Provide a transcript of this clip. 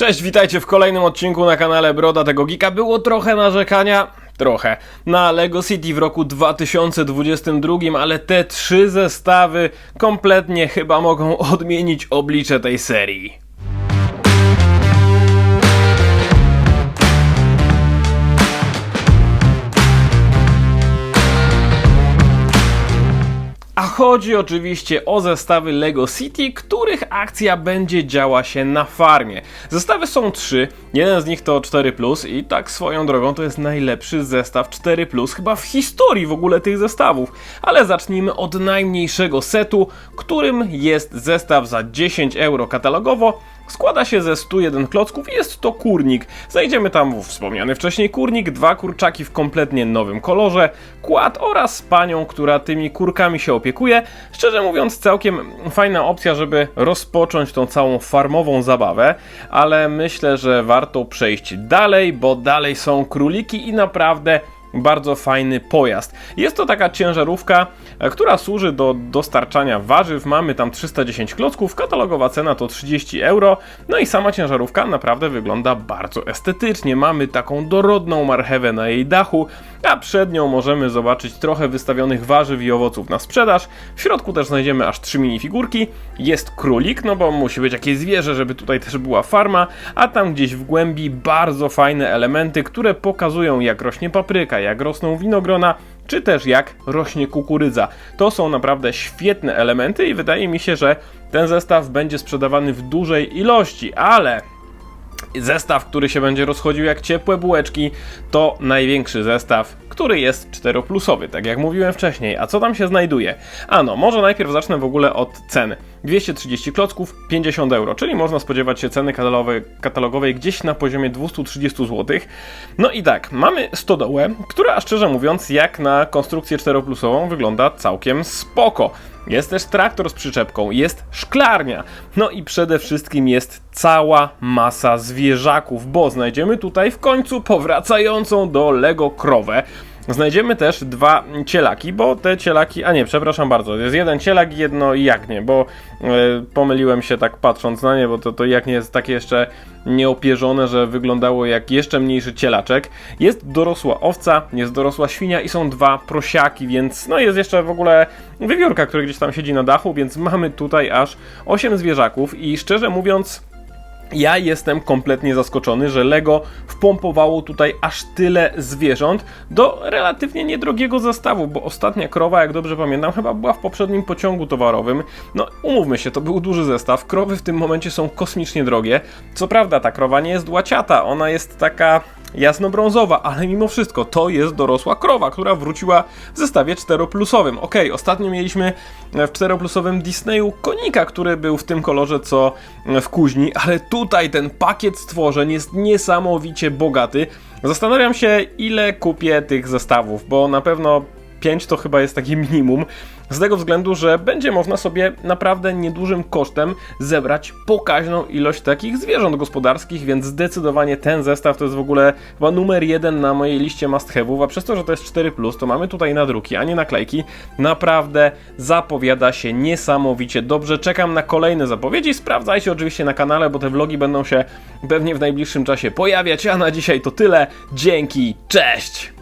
Cześć, witajcie w kolejnym odcinku na kanale Broda tego Geeka. Było trochę narzekania, trochę, na LEGO City w roku 2022, ale te trzy zestawy kompletnie chyba mogą odmienić oblicze tej serii. Chodzi oczywiście o zestawy LEGO City, których akcja będzie działa się na farmie. Zestawy są trzy, jeden z nich to 4 i tak swoją drogą to jest najlepszy zestaw 4 chyba w historii w ogóle tych zestawów. Ale zacznijmy od najmniejszego setu, którym jest zestaw za 10 euro katalogowo Składa się ze 101 klocków i jest to kurnik. Znajdziemy tam wspomniany wcześniej kurnik, dwa kurczaki w kompletnie nowym kolorze, kład oraz panią, która tymi kurkami się opiekuje. Szczerze mówiąc, całkiem fajna opcja, żeby rozpocząć tą całą farmową zabawę, ale myślę, że warto przejść dalej, bo dalej są króliki i naprawdę bardzo fajny pojazd. Jest to taka ciężarówka, e, która służy do dostarczania warzyw. Mamy tam 310 klocków, katalogowa cena to 30 euro. No i sama ciężarówka naprawdę wygląda bardzo estetycznie. Mamy taką dorodną marchewę na jej dachu, a przed nią możemy zobaczyć trochę wystawionych warzyw i owoców na sprzedaż. W środku też znajdziemy aż trzy minifigurki. Jest królik, no bo musi być jakieś zwierzę, żeby tutaj też była farma, a tam gdzieś w głębi bardzo fajne elementy, które pokazują jak rośnie papryka, jak rosną winogrona, czy też jak rośnie kukurydza. To są naprawdę świetne elementy i wydaje mi się, że ten zestaw będzie sprzedawany w dużej ilości, ale zestaw, który się będzie rozchodził jak ciepłe bułeczki, to największy zestaw, który jest 4-plusowy, tak jak mówiłem wcześniej. A co tam się znajduje? Ano, może najpierw zacznę w ogóle od ceny. 230 klocków, 50 euro, czyli można spodziewać się ceny katalogowej, katalogowej gdzieś na poziomie 230 zł. No i tak, mamy stodołę, która szczerze mówiąc, jak na konstrukcję 4-plusową wygląda całkiem spoko. Jest też traktor z przyczepką, jest szklarnia, no i przede wszystkim jest cała masa zwierzaków, bo znajdziemy tutaj w końcu powracającą do Lego krowę. Znajdziemy też dwa cielaki, bo te cielaki, a nie, przepraszam bardzo, jest jeden cielak i jedno jagnię, bo e, pomyliłem się tak patrząc na nie, bo to, to jagnię jest takie jeszcze nieopierzone, że wyglądało jak jeszcze mniejszy cielaczek. Jest dorosła owca, jest dorosła świnia i są dwa prosiaki, więc no jest jeszcze w ogóle wywiórka, który gdzieś tam siedzi na dachu, więc mamy tutaj aż 8 zwierzaków i szczerze mówiąc ja jestem kompletnie zaskoczony, że Lego wpompowało tutaj aż tyle zwierząt do relatywnie niedrogiego zestawu, bo ostatnia krowa, jak dobrze pamiętam, chyba była w poprzednim pociągu towarowym. No, umówmy się, to był duży zestaw. Krowy w tym momencie są kosmicznie drogie. Co prawda, ta krowa nie jest łaciata, ona jest taka jasnobrązowa, ale mimo wszystko to jest dorosła krowa, która wróciła w zestawie 4-plusowym. Ok, ostatnio mieliśmy w 4-plusowym Disneyu konika, który był w tym kolorze co w kuźni, ale tutaj ten pakiet stworzeń jest niesamowicie bogaty. Zastanawiam się, ile kupię tych zestawów, bo na pewno 5 to chyba jest takie minimum. Z tego względu, że będzie można sobie naprawdę niedużym kosztem zebrać pokaźną ilość takich zwierząt gospodarskich, więc zdecydowanie ten zestaw to jest w ogóle chyba numer jeden na mojej liście must have'ów, a przez to, że to jest 4, to mamy tutaj nadruki, a nie naklejki. Naprawdę zapowiada się niesamowicie dobrze. Czekam na kolejne zapowiedzi. Sprawdzajcie oczywiście na kanale, bo te vlogi będą się pewnie w najbliższym czasie pojawiać. A na dzisiaj to tyle. Dzięki, cześć!